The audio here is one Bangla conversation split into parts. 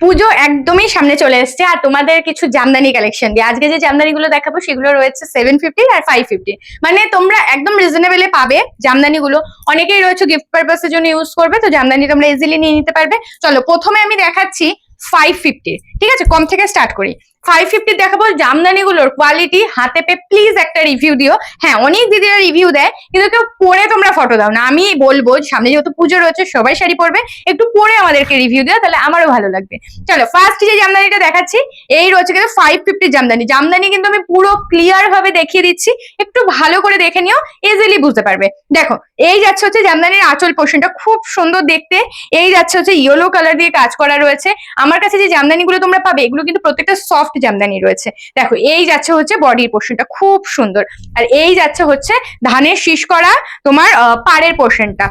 পুজো একদমই সামনে চলে এসছে। আর তোমাদের কিছু জামদানি কালেকশন দিয়ে। আজকে যে জামদানি গুলো দেখাবো, সেগুলো রয়েছে সেভেন ফিফটি আর ফাইভ ফিফটি মানে তোমরা একদম রিজনেবলে পাবে জামদানি গুলো অনেকেই রয়েছে গিফট পারপাসের জন্য ইউজ করবে, তো জামদানি তোমরা ইজিলি নিয়ে নিতে পারবে। চলো, প্রথমে আমি দেখাচ্ছি ফাইভ ফিফটি ঠিক আছে? কম থেকে স্টার্ট করি। ফাইভ ফিফটি দেখাবো জামদানি গুলোর কোয়ালিটি হাতে পে প্লিজ একটা রিভিউ দিও। হ্যাঁ অনেক দিদিরা রিভিউ দেয়, কিন্তু কেউ পরে তোমরা ফটো দাও না। আমি বলব, সামনে যেহেতু পুজো রয়েছে, সবাই শাড়ি পরবে, একটু পরে আমাদেরকে রিভিউ দিও, তাহলে আমারও ভালো লাগবে। চলো ফার্স্ট যে জামদানিটা দেখাচ্ছি, এই রয়েছে কিন্তু ফাইভ ফিফটি জামদানি। জামদানি কিন্তু আমি পুরো ক্লিয়ার ভাবে দেখিয়ে দিচ্ছি, একটু ভালো করে দেখে নিও ইজিলি বুঝতে পারবে। দেখো, এই যাচ্ছে হচ্ছে জামদানির আঁচল পোর্শনটা খুব সুন্দর দেখতে। এই যাচ্ছে হচ্ছে ইয়েলো কালার দিয়ে কাজ করা রয়েছে। আমার কাছে যে জামদানিগুলো তোমরা পাবে, এগুলো কিন্তু প্রত্যেকটা সফট জামদানি রয়েছে। দেখো, এই যাচ্ছে হচ্ছে বডির পোর্শনটা খুব সুন্দর। আর এই যাচ্ছে হচ্ছে ধানের শীষ করা তোমার পাড়ের পোর্শনটা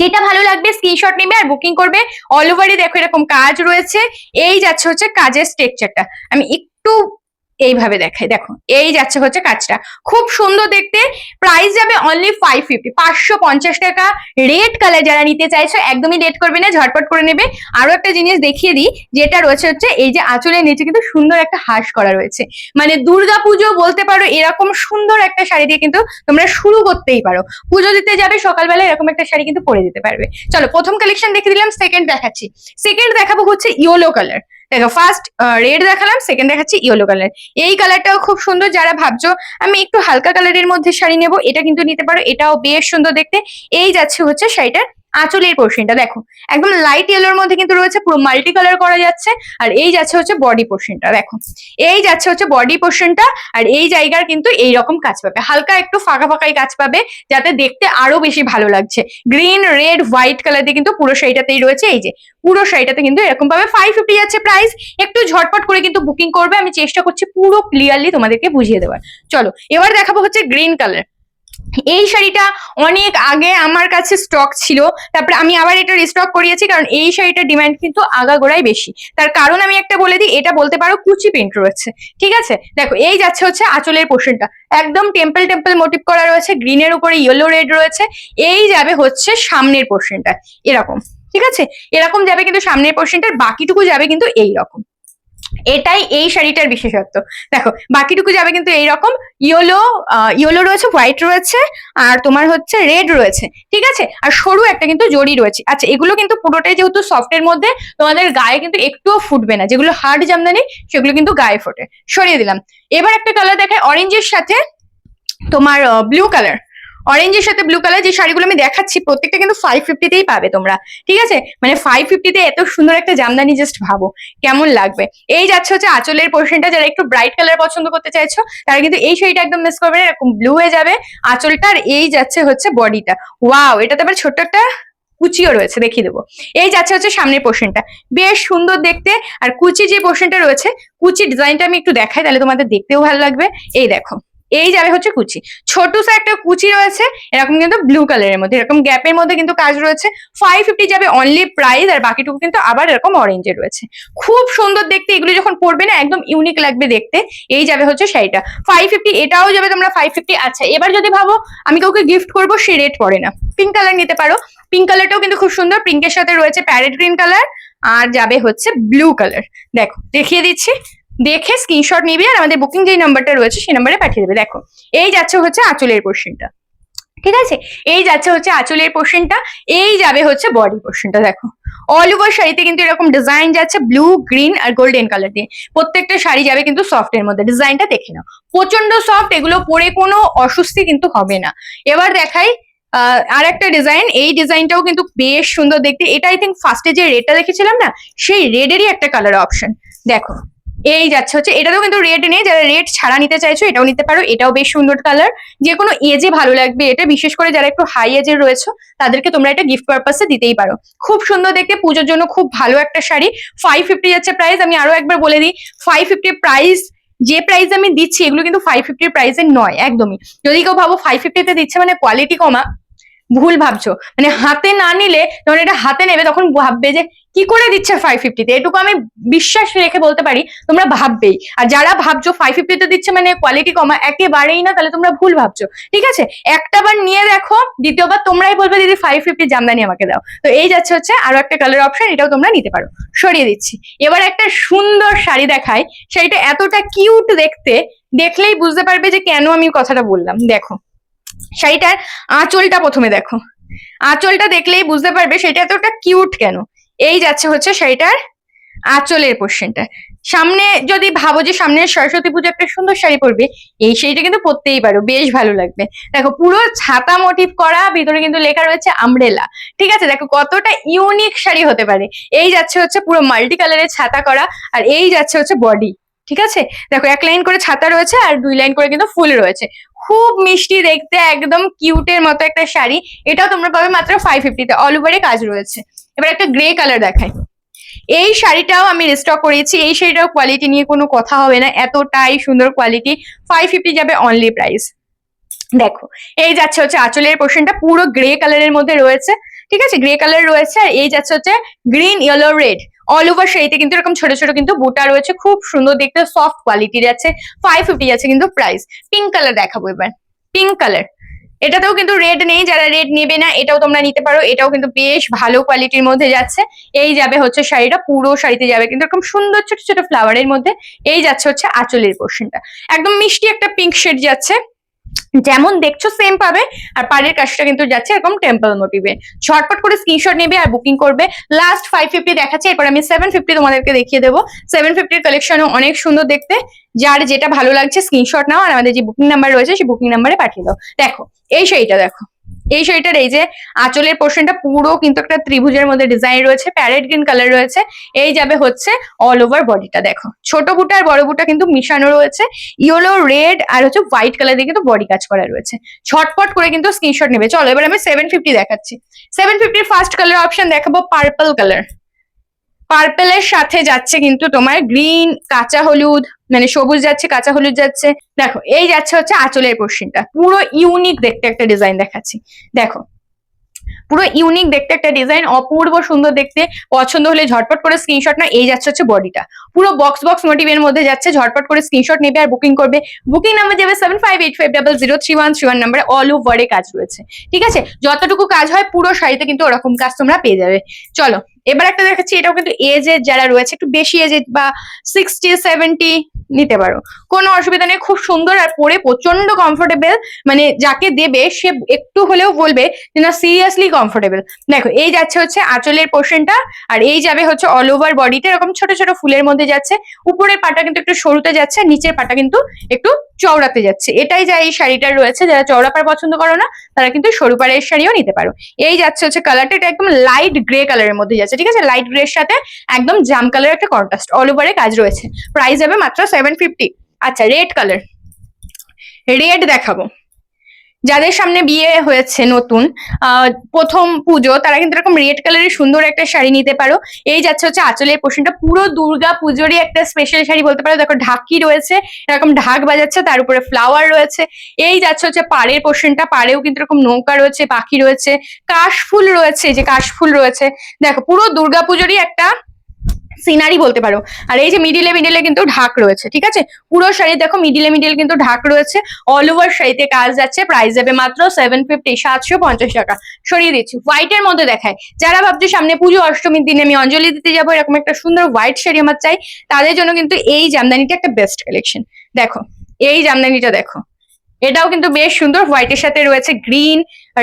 যেটা ভালো লাগবে স্ক্রিনশট নেবে আর বুকিং করবে। অল ওভারই দেখো এরকম কাজ রয়েছে। এই যাচ্ছে হচ্ছে কাজের স্ট্রেকচারটা আমি একটু এইভাবে দেখাই দেখো, এই যাচ্ছে হচ্ছে কাজটা। খুব সুন্দর দেখতে। প্রাইস যাবে অনলি ফাইভ ফিফটি পাঁচশো পঞ্চাশ টাকা। রেড কালার যারা নিতে চাইছো, একদমই লেট করবে না, ঝটপট করে নেবে। আরও একটা জিনিস দেখিয়ে দিই, যেটা রয়েছে হচ্ছে, এই যে আঁচলের নিচে কিন্তু সুন্দর একটা হাঁস করা রয়েছে। মানে দুর্গা পুজো বলতে পারো, এরকম সুন্দর একটা শাড়ি দিয়ে কিন্তু তোমরা শুরু করতেই পারো। পুজো দিতে যাবে সকালবেলা এরকম একটা শাড়ি কিন্তু পরে যেতে পারবে। চলো, প্রথম কালেকশন দেখে দিলাম সেকেন্ড দেখাচ্ছি। সেকেন্ড দেখাবো হচ্ছে ইয়েলো কালার দেখো ফার্স্ট রেড দেখালাম সেকেন্ড দেখাচ্ছি ইয়েলো কালার এই কালারটাও খুব সুন্দর, যারা ভাবছ আমি একটু হালকা কালারের মধ্যে শাড়ি নেব, এটা কিন্তু নিতে পারো, এটাও বেশ সুন্দর দেখতে। এই যাচ্ছে হচ্ছে শাড়িটার আঁচলের পোর্শনটা দেখো। একদম লাইট ইয়েলোর মধ্যে কিন্তু রয়েছে, পুরো মাল্টি কালার করা যাচ্ছে, আর এই যাচ্ছে হচ্ছে বডি পোর্শনটা দেখো। এই যাচ্ছে হচ্ছে বডি পোর্শনটা আর এই জায়গার কিন্তু এই রকম কাজ পাবে। হালকা একটু ফাঁকা ফাঁকাই কাজ পাবে, যাতে দেখতে আরও বেশি ভালো লাগছে। গ্রিন রেড হোয়াইট কালার দিয়ে কিন্তু পুরো শাড়িটাতেই রয়েছে, এই যে। পুরো শাড়িটাতে কিন্তু এরকম ভাবে ফাইভ ফিফটি যাচ্ছে প্রাইস একটু ঝটপট করে কিন্তু বুকিং করবে। আমি চেষ্টা করছি পুরো ক্লিয়ারলি তোমাদেরকে বুঝিয়ে দেওয়ার। চলো, এবার দেখাবো হচ্ছে গ্রিন কালার এই শাড়িটা অনেক আগে আমার কাছে স্টক ছিল। তারপরে আমি আবার এটা রিস্টক করিয়েছি, কারণ এই শাড়িটার ডিমান্ড কিন্তু আগাগোড়াই বেশি। তার কারণ আমি একটা বলে দিই, এটা বলতে পারো কুচি প্রিন্ট রয়েছে, ঠিক আছে? দেখো, এই যাচ্ছে হচ্ছে আঁচলের পোর্শনটা একদম টেম্পল টেম্পল মোটিভ করা রয়েছে গ্রিনের উপরে ইয়েলো রেড রয়েছে, এই যাবে হচ্ছে সামনের পোর্শনটা এরকম, ঠিক আছে? এরকম যাবে কিন্তু সামনের পোর্শনটার বাকিটুকু যাবে কিন্তু এই রকম এটাই এই শাড়িটার বিশেষত্ব। দেখো, বাকিটুকু যাবে কিন্তু এইরকম। ইয়েলো ইয়েলো রয়েছে, হোয়াইট রয়েছে, আর তোমার হচ্ছে রেড রয়েছে, ঠিক আছে? আর সরু একটা কিন্তু জড়ি রয়েছে। আচ্ছা এগুলো কিন্তু পুরোটাই যেহেতু সফটের মধ্যে, তোমাদের গায়ে কিন্তু একটুও ফুটবে না। যেগুলো হার্ড জামদানি, সেগুলো কিন্তু গায়ে ফোটে। সরিয়ে দিলাম। এবার একটা কালার দেখায় অরেঞ্জের সাথে তোমার ব্লু কালার অরেঞ্জের সাথে ব্লু কালার যে শাড়িগুলো আমি দেখাচ্ছি, প্রত্যেকটা কিন্তু ফাইভ ফিফটিতেই পাবে তোমরা, ঠিক আছে? মানে ফাইভ ফিফটিতে এত সুন্দর একটা জামদানি জাস্ট ভাবো, কেমন লাগবে? এই যাচ্ছে হচ্ছে আঁচলের পোর্শনটা যারা একটু ব্রাইট কালার পছন্দ করতে চাইছো, তারা কিন্তু এই শাড়িটা একদম মিস করবে এরকম ব্লু হয়ে যাবে আঁচলটা, আর এই যাচ্ছে হচ্ছে বডিটা ওয়াও এটাতে আবার ছোট্ট একটা কুচিও রয়েছে, দেখিয়ে দেবো। এই যাচ্ছে হচ্ছে সামনের পোর্শনটা বেশ সুন্দর দেখতে, আর কুচি যে পোর্শনটা রয়েছে, কুচি ডিজাইনটা আমি একটু দেখাই, তাহলে তোমাদের দেখতেও ভালো লাগবে। এই দেখো। এই যাবে হচ্ছে কুচি। ছোট সা একটা কুচি রয়েছে, এরকম কিন্তু ব্লু কালারের মধ্যে, এরকম গ্যাপের মধ্যে কিন্তু কাজ রয়েছে। ফাইভ ফিফটি যাবে অনলি প্রাইস আর বাকিটুকু কিন্তু আবার এরকম অরেঞ্জে রয়েছে। খুব সুন্দর দেখতে, এগুলো যখন পরবে না, একদম ইউনিক লাগবে দেখতে। এই যাবে হচ্ছে শাড়িটা। ফাইভ ফিফটি এটাও যাবে তোমরা ফাইভ ফিফটি আচ্ছা এবার যদি ভাবো, আমি কাউকে গিফট করব, সে রেট পড়ে না। পিঙ্ক কালার নিতে পারো। পিঙ্ক কালারটাও কিন্তু খুব সুন্দর পিঙ্কের সাথে রয়েছে প্যারেট গ্রিন কালার আর যাবে হচ্ছে ব্লু কালার দেখো, দেখিয়ে দিচ্ছি। দেখে স্ক্রিনশট নিবি আর আমাদের বুকিং যে নাম্বারটা রয়েছে সেই নাম্বারে পাঠিয়ে দেবে। দেখো, এই যাচ্ছে হচ্ছে আঁচলের পোর্শনটা ঠিক আছে? এই যাচ্ছে হচ্ছে আঁচলের পোর্শনটা এই যাবে হচ্ছে বডি পোর্শনটা দেখো অল ওভার শাড়িতে কিন্তু এরকম ডিজাইন যাচ্ছে ব্লু গ্রিন আর গোল্ডেন কালার দিয়ে। প্রত্যেকটা শাড়ি যাবে কিন্তু সফট এর মধ্যে। ডিজাইনটা দেখে নাও। প্রচণ্ড সফট এগুলো পরে কোনো অস্বস্তি কিন্তু হবে না। এবার দেখাই আর একটা ডিজাইন এই ডিজাইনটাও কিন্তু বেশ সুন্দর দেখতে। এটা আই থিঙ্ক ফার্স্টে যে রেডটা দেখেছিলাম না, সেই রেডেরই একটা কালার অপশন দেখো এই যাচ্ছে হচ্ছে, এটাতেও কিন্তু রেড নেই, যারা রেড ছাড়া নিতে চাইছো এটাও নিতে পারো, এটাও বেশ সুন্দর কালার যে কোনো এজে ভালো লাগবে এটা, বিশেষ করে যারা একটু হাই এজের রয়েছে, তাদেরকে তোমরা এটা গিফট পারপাসে দিতেই পারো। খুব সুন্দর দেখতে, পুজোর জন্য খুব ভালো একটা শাড়ি। ফাইভ ফিফটি যাচ্ছে প্রাইস আমি আরও একবার বলে দিই ফাইভ ফিফটি প্রাইস যে প্রাইস আমি দিচ্ছি, এগুলো কিন্তু ফাইভ ফিফটির প্রাইসের নয়, একদমই। যদি কেউ ভাবো ফাইভ ফিফটিতে দিচ্ছে মানে কোয়ালিটি কমা, ভুল ভাবছ। মানে হাতে না নিলে, যখন এটা হাতে নেবে, তখন ভাববে যে কি করে দিচ্ছে ফাইভ ফিফটিতে এটুকু আমি বিশ্বাস রেখে বলতে পারি, তোমরা ভাববেই। আর যারা ভাবছ ফাইভ ফিফটিতে দিচ্ছে মানে কোয়ালিটি কমা, একেবারেই না, তাহলে তোমরা ভুল ভাবছ। ঠিক আছে? একটা বার নিয়ে দেখো, দ্বিতীয়বার তোমরাই বলবে, দিদি ফাইভ ফিফটি জামদানি আমাকে দাও। তো এই যাচ্ছে হচ্ছে আরও একটা কালার অপশন এটাও তোমরা নিতে পারো। সরিয়ে দিচ্ছি। এবার একটা সুন্দর শাড়ি দেখায় শাড়িটা এতটা কিউট দেখতে, দেখলেই বুঝতে পারবে যে কেন আমি কথাটা বললাম। দেখো, শাড়িটার আঁচলটা প্রথমে দেখো। আঁচলটা দেখলেই বুঝতে পারবে, সেটা এতটা কিউট কেন? এই যাচ্ছে হচ্ছে শাড়িটার আঁচলের পোর্শনটা সামনে যদি ভাবো যে সামনে সরস্বতী পুজো একটা সুন্দর শাড়ি পরবে, এই শাড়িটা কিন্তু পরতেই পারো, বেশ ভালো লাগবে। দেখো, পুরো ছাতা মোটিভ করা, ভিতরে কিন্তু লেখা রয়েছে আমব্রেলা ঠিক আছে? দেখো, কতটা ইউনিক শাড়ি হতে পারে। এই যাচ্ছে হচ্ছে পুরো মাল্টি কালারের ছাতা করা, আর এই যাচ্ছে হচ্ছে বডি ঠিক আছে? দেখো, এক লাইন করে ছাতা রয়েছে, আর দুই লাইন করে কিন্তু ফুল রয়েছে। খুব মিষ্টি দেখতে, একদম কিউটের মতো একটা শাড়ি। এটাও তোমরা পাবে মাত্র ফাইভ ফিফটিতে অল ওভারে কাজ রয়েছে। এবার একটা গ্রে কালার দেখায় এই শাড়িটাও আমি রিস্টক করেছি, এই শাড়িটাও কোয়ালিটি নিয়ে কোনো কথা হবে না, এতটাই সুন্দর কোয়ালিটি ফাইভ ফিফটি যাবে অনলি প্রাইস দেখো, এই যাচ্ছে হচ্ছে আঁচলের পোর্শনটা পুরো গ্রে কালারের মধ্যে রয়েছে, ঠিক আছে? গ্রে কালার রয়েছে, আর এই যাচ্ছে হচ্ছে green yellow red all over শাড়িতে কিন্তু এরকম ছোট ছোট কিন্তু বুটা রয়েছে, খুব সুন্দর দেখতে সফট কোয়ালিটির আছে ফাইভ ফিফটি আছে কিন্তু প্রাইস পিঙ্ক কালার দেখাবো এবার। পিঙ্ক কালার এটাতেও কিন্তু রেড নেই, যারা রেড নেবে না, এটাও তোমরা নিতে পারো। এটাও কিন্তু বেশ ভালো কোয়ালিটির মধ্যে যাচ্ছে। এই যাবে হচ্ছে শাড়িটা, পুরো শাড়িতে যাবে কিন্তু এরকম সুন্দর ছোট ছোট ফ্লাওয়ারের মধ্যে। এই যাচ্ছে হচ্ছে আঁচলের পোর্শনটা একদম মিষ্টি একটা পিঙ্ক শেড যাচ্ছে। যেমন দেখছ সেম পাবে। আর পাড়ের কাজটা কিন্তু যাচ্ছে এরকম টেম্পল মোটিভে ঝটপট করে স্ক্রিনশট নেবে আর বুকিং করবে। লাস্ট ফাইভ ফিফটি দেখাচ্ছে, এরপর আমি সেভেন ফিফটি তোমাদেরকে দেখিয়ে দেবো। সেভেন ফিফটির কালেকশনও অনেক সুন্দর দেখতে। যার যেটা ভালো লাগছে স্ক্রিনশট নাও। আর আমাদের যে বুকিং নাম্বার রয়েছে, সেই বুকিং নাম্বারে পাঠিয়ে দাও। দেখো, এই সেইটা দেখো। এই শাড়িটার এই যে আঁচলের পোর্শনটা পুরো কিন্তু একটা ত্রিভুজের মধ্যে ডিজাইন রয়েছে প্যারেট গ্রিন কালার রয়েছে। এই যাবে হচ্ছে অল ওভার বডিটা দেখো। ছোট বুটা আর বড় বুটা কিন্তু মিশানো রয়েছে। ইয়েলো রেড আর হচ্ছে হোয়াইট কালার দিয়ে কিন্তু বডি কাজ করা রয়েছে। ছটপট করে কিন্তু স্ক্রিনশট নেবে। চলো, এবার আমি সেভেন ফিফটি দেখাচ্ছি। সেভেন ফিফটির ফার্স্ট কালার অপশন দেখাবো পার্পল কালার পার্পেলের সাথে যাচ্ছে কিন্তু তোমার গ্রিন কাঁচা হলুদ মানে সবুজ যাচ্ছে, কাঁচা হলুদ যাচ্ছে। দেখো, এই যাচ্ছে হচ্ছে আঁচলের পোর্শনটা পুরো ইউনিক দেখতে একটা ডিজাইন দেখাচ্ছি। দেখো পুরো ইউনিক দেখতে, একটা ডিজাইন অপূর্ব সুন্দর দেখতে। পছন্দ হলে ঝটপট করে স্ক্রিনশট না, এই যাচ্ছে হচ্ছে বডিটা পুরো বক্স বক্স মোটিভের মধ্যে যাচ্ছে, ঝটপট করে স্ক্রিনশট নেবে আর বুকিং করবে। বুকিং নাম্বার যাবে seven five eight five double zero three one three one নাম্বারে অল ওভারে কাজ রয়েছে। ঠিক আছে? যতটুকু কাজ হয়, পুরো শাড়িতে কিন্তু ওরকম কাজ তোমরা পেয়ে যাবে। চলো, এবার একটা দেখাচ্ছি, এটাও কিন্তু এজের যারা রয়েছে, একটু বেশি এজেড বা সিক্সটি সেভেন্টি নিতে পারো। কোনো অসুবিধা নেই, খুব সুন্দর আর পরে প্রচণ্ড কমফোর্টেবল মানে যাকে দেবে সে একটু হলেও বলবে যে, না সিরিয়াসলি কমফোর্টেবল দেখো, এই যাচ্ছে হচ্ছে আঁচলের পোর্শনটা আর এই যাবে হচ্ছে অল ওভার বডিতে এরকম ছোট ছোট ফুলের মধ্যে যাচ্ছে। উপরের পাটা কিন্তু একটু সরুতে যাচ্ছে, নিচের পাটা কিন্তু একটু চওড়াতে যাচ্ছে। এটাই যা এই শাড়িটা রয়েছে, যারা চওড়া পাড় পছন্দ করো না, তারা কিন্তু সরু পাড়ের শাড়িও নিতে পারো। এই যাচ্ছে হচ্ছে কালারটা এটা একদম লাইট গ্রে কালারের মধ্যে যাচ্ছে, ঠিক আছে? লাইট গ্রে এর সাথে একদম জাম কালার একটা কন্ট্রাস্ট অল ওভারে কাজ রয়েছে। প্রাইস হবে মাত্র সেভেন ফিফটি আচ্ছা রেড কালার রেড দেখাবো। যাদের সামনে বিয়ে হয়েছে নতুন প্রথম পুজো, তারা কিন্তু এরকম রেড কালারের সুন্দর একটা শাড়ি নিতে পারো। এই যাচ্ছে হচ্ছে আঁচলের পোর্শনটা। পুরো দুর্গা পুজোরই একটা স্পেশাল শাড়ি বলতে পারো। দেখো, ঢাকি রয়েছে, এরকম ঢাক বাজাচ্ছে, তার উপরে ফ্লাওয়ার রয়েছে। এই যাচ্ছে হচ্ছে পাড়ের পোর্শনটা। পাড়েও কিন্তু এরকম নৌকা রয়েছে, পাখি রয়েছে, কাশফুল রয়েছে যে কাশফুল রয়েছে। দেখো, পুরো দুর্গা পুজোরই একটা সিনারি বলতে পারো। আর এই যে মিডিলে মিডিলে কিন্তু ঢাক রয়েছে, ঠিক আছে? পুরো শাড়ি দেখো মিডিলে মিডিল কিন্তু ঢাক রয়েছে। অল ওভার শাড়িতে কাজ যাচ্ছে প্রাইস যাবে মাত্র সেভেন ফিফটি সাতশো পঞ্চাশ টাকা। সরিয়ে দিচ্ছি হোয়াইটের মধ্যে দেখায়। যারা ভাবছে সামনে পুজো অষ্টমীর দিনে আমি অঞ্জলি দিতে যাব, এরকম একটা সুন্দর হোয়াইট শাড়ি আমার চাই, তাদের জন্য কিন্তু এই জামদানিটা একটা বেস্ট কালেকশন দেখো, এই জামদানিটা দেখো। এটাও কিন্তু বেশ সুন্দর হোয়াইটের সাথে রয়েছে গ্রিন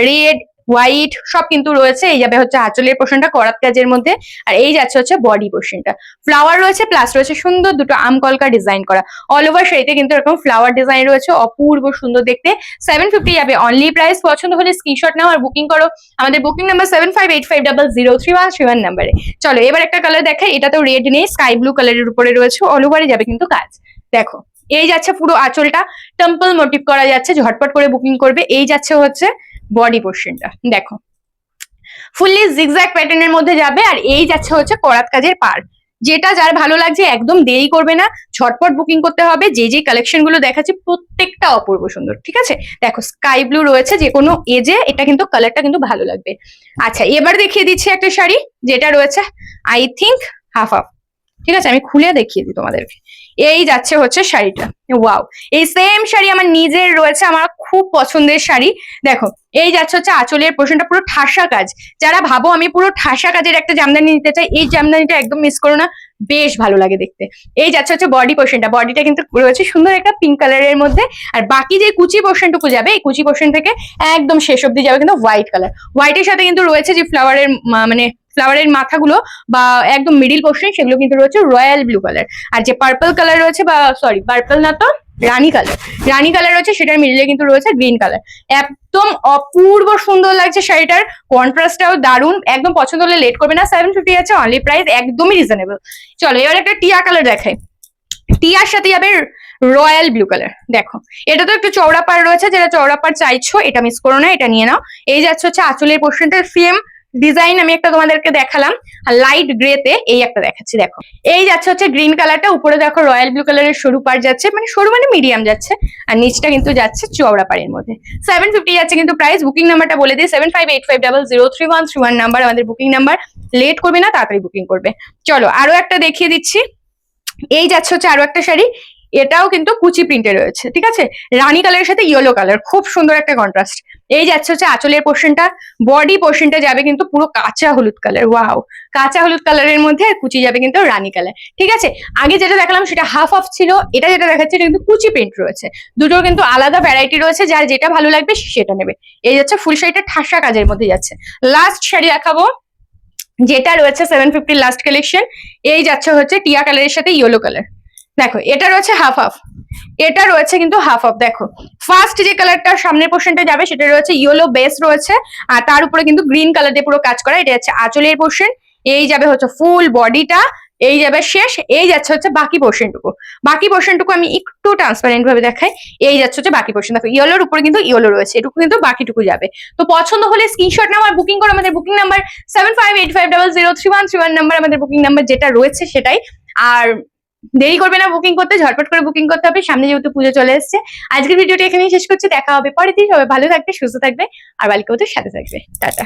রেড হোয়াইট সব কিন্তু রয়েছে, এই যাবে হচ্ছে আঁচলের পোর্শনটা করাত কাজের মধ্যে, আর এই যাচ্ছে হচ্ছে বডি পোর্শনটা ফ্লাওয়ার রয়েছে প্লাস রয়েছে সুন্দর দুটো আম কলকা ডিজাইন করা। অল ওভার শাড়িতে কিন্তু এরকম ফ্লাওয়ার ডিজাইন রয়েছে, অপূর্ব সুন্দর দেখতে। সেভেন ফিফটি যাবে অনলি প্রাইস পছন্দ হলে স্ক্রিনশট নাও আর বুকিং করো। আমাদের booking number seven five eight five double zero three one three one নাম্বারে চলো, এবার একটা কালার দেখাই তো রেড নেই স্কাই ব্লু কালারের উপরে রয়েছে অল ওভারে যাবে কিন্তু কাজ। দেখো, এই যাচ্ছে পুরো আঁচলটা টেম্পল মোটিভ করা যাচ্ছে, ঝটপট করে বুকিং করবে, এই যাচ্ছে হচ্ছে বডি পোর্শনটা দেখো। ফুললি জিগজ্যাগ প্যাটার্নের মধ্যে যাবে, আর এই যাচ্ছে হচ্ছে করাত কাজের পার যেটা যার ভালো লাগছে, একদম দেরি করবে না। ঝটপট বুকিং করতে হবে। যে যে কালেকশনগুলো দেখাচ্ছি, প্রত্যেকটা অপূর্ব সুন্দর, ঠিক আছে? দেখো স্কাই ব্লু রয়েছে, যে কোনো এজে এটা কিন্তু কালারটা কিন্তু ভালো লাগবে। আচ্ছা এবার দেখিয়ে দিচ্ছি একটা শাড়ি, যেটা রয়েছে আই থিঙ্ক হাফ হাফ ঠিক আছে? আমি খুলে দেখিয়ে দিই তোমাদেরকে। এই যাচ্ছে হচ্ছে শাড়িটা। ওয়াও এই সেম শাড়ি আমার নিজের রয়েছে, আমার খুব পছন্দের শাড়ি। দেখো, এই যাচ্ছে হচ্ছে আঁচলের পোর্শনটা পুরো ঠাসা কাজ। যারা ভাবো আমি পুরো ঠাসা কাজের একটা জামদানি নিতে চাই, এই জামদানিটা একদম মিস করো না। বেশ ভালো লাগে দেখতে। এই যাচ্ছে হচ্ছে বডি পোর্শনটা বডিটা কিন্তু রয়েছে সুন্দর একটা পিঙ্ক কালারের মধ্যে। আর বাকি যে কুচি পোর্শনটুকু যাবে, এই কুচি পোর্শন থেকে একদম শেষ অব্দি যাবে কিন্তু হোয়াইট কালার হোয়াইটের সাথে কিন্তু রয়েছে যে ফ্লাওয়ারের মানে ফ্লাওয়ারের মাথাগুলো বা একদম মিডিল পোর্শন সেগুলো কিন্তু রয়েছে রয়্যাল ব্লু কালার আর যে পার্পল কালার রয়েছে বা সরি পার্পল না তো রানী কালার। রানী কালার রয়েছে, সেটার মিডিলে কিন্তু রয়েছে গ্রিন কালার। একদম অপূর্ব সুন্দর লাগছে শাড়িটার। কন্ট্রাস্টটাও দারুণ। একদম পছন্দ হলে লেট করবে না। সেভেন ফিফটি আছে অনলি প্রাইস একদমই রিজনেবল চলো, এবার একটা টিয়া কালার দেখাই। টিয়ার সাথে যাবে রয়্যাল ব্লু কালার দেখো, এটা তো একটু চওড়া পাড় রয়েছে যেটা চওড়া পাড় চাইছো, এটা মিস করো না, এটা নিয়ে নাও। এই যাচ্ছে হচ্ছে আঁচলের পোর্শনটা সেম ডিজাইন আমি একটা তোমাদেরকে দেখালাম, আর লাইট গ্রে তে এই একটা দেখাচ্ছি, দেখো। এই যাচ্ছে হচ্ছে গ্রিন কালারটা উপরে দেখো রয়্যাল ব্লু কালারের সরু পার যাচ্ছে মানে সরু মানে মিডিয়াম যাচ্ছে, আর নিচটা কিন্তু যাচ্ছে চওড়া পাড়ের মধ্যে। সেভেন ফিফটি যাচ্ছে কিন্তু প্রাইস বুকিং নাম্বারটা বলে দিই seven five eight five double zero three one three one number আমাদের বুকিং নাম্বার লেট করবে না, তাড়াতাড়ি বুকিং করবে। চলো, আরও একটা দেখিয়ে দিচ্ছি। এই যাচ্ছে হচ্ছে আরও একটা শাড়ি। এটাও কিন্তু কুচি প্রিন্টে রয়েছে, ঠিক আছে? রানী কালারের সাথে ইয়েলো কালার খুব সুন্দর একটা কন্ট্রাস্ট এই যাচ্ছে হচ্ছে আঁচলের পোর্শনটা বডি পোর্শনটা যাবে কিন্তু পুরো কাঁচা হলুদ কালার ওয়াও কাঁচা হলুদ কালারের মধ্যে কুচি যাবে কিন্তু রানী কালার ঠিক আছে? আগে যেটা দেখালাম সেটা হাফ অফ ছিল, এটা যেটা দেখাচ্ছে এটা কিন্তু কুচি প্রিন্ট রয়েছে। দুটোর কিন্তু আলাদা ভ্যারাইটি রয়েছে, যার যেটা ভালো লাগবে সেটা নেবে। এই যাচ্ছে ফুল শাড়িটা ঠাসা কাজের মধ্যে যাচ্ছে। লাস্ট শাড়ি দেখাবো, যেটা রয়েছে সেভেন ফিফটির লাস্ট কালেকশন এই যাচ্ছে হচ্ছে টিয়া কালারের সাথে ইয়েলো কালার দেখো, এটা রয়েছে হাফ হাফ এটা রয়েছে কিন্তু হাফ হাফ দেখো। ফার্স্ট যে কালারটা সামনের পোর্শনটা যাবে, সেটা রয়েছে ইয়েলো বেস রয়েছে। আর তার উপরে কিন্তু গ্রিন কালার দিয়ে পুরো কাজ করা, এটা হচ্ছে আঁচলের পোর্শন এই যাবে হচ্ছে ফুল বডিটা এই যাবে শেষ, এই যাচ্ছে হচ্ছে বাকি পোর্শনটুকু বাকি পোর্শনটুকু আমি একটু ট্রান্সপারেন্ট ভাবে দেখাই, এই যাচ্ছে হচ্ছে বাকি পোর্শন দেখো ইয়েলোর উপরে কিন্তু ইয়েলো রয়েছে, এটুকু কিন্তু বাকিটুকু যাবে। তো পছন্দ হলে স্ক্রিনশট নাও আর বুকিং করো, আমাদের booking number seven five eight five double zero three one three one number আমাদের বুকিং নাম্বার যেটা রয়েছে সেটাই। আর দেরি করবে না বুকিং করতে, ঝটপট করে বুকিং করতে হবে, সামনে যেহেতু পুজো চলে এসছে। আজকের ভিডিওটা এখানেই শেষ করছি, দেখা হবে পরে দিন। সবাই ভালো থাকবে, সুস্থ থাকবে, আর বালিকাবতুর সাথে থাকবে। টাটা।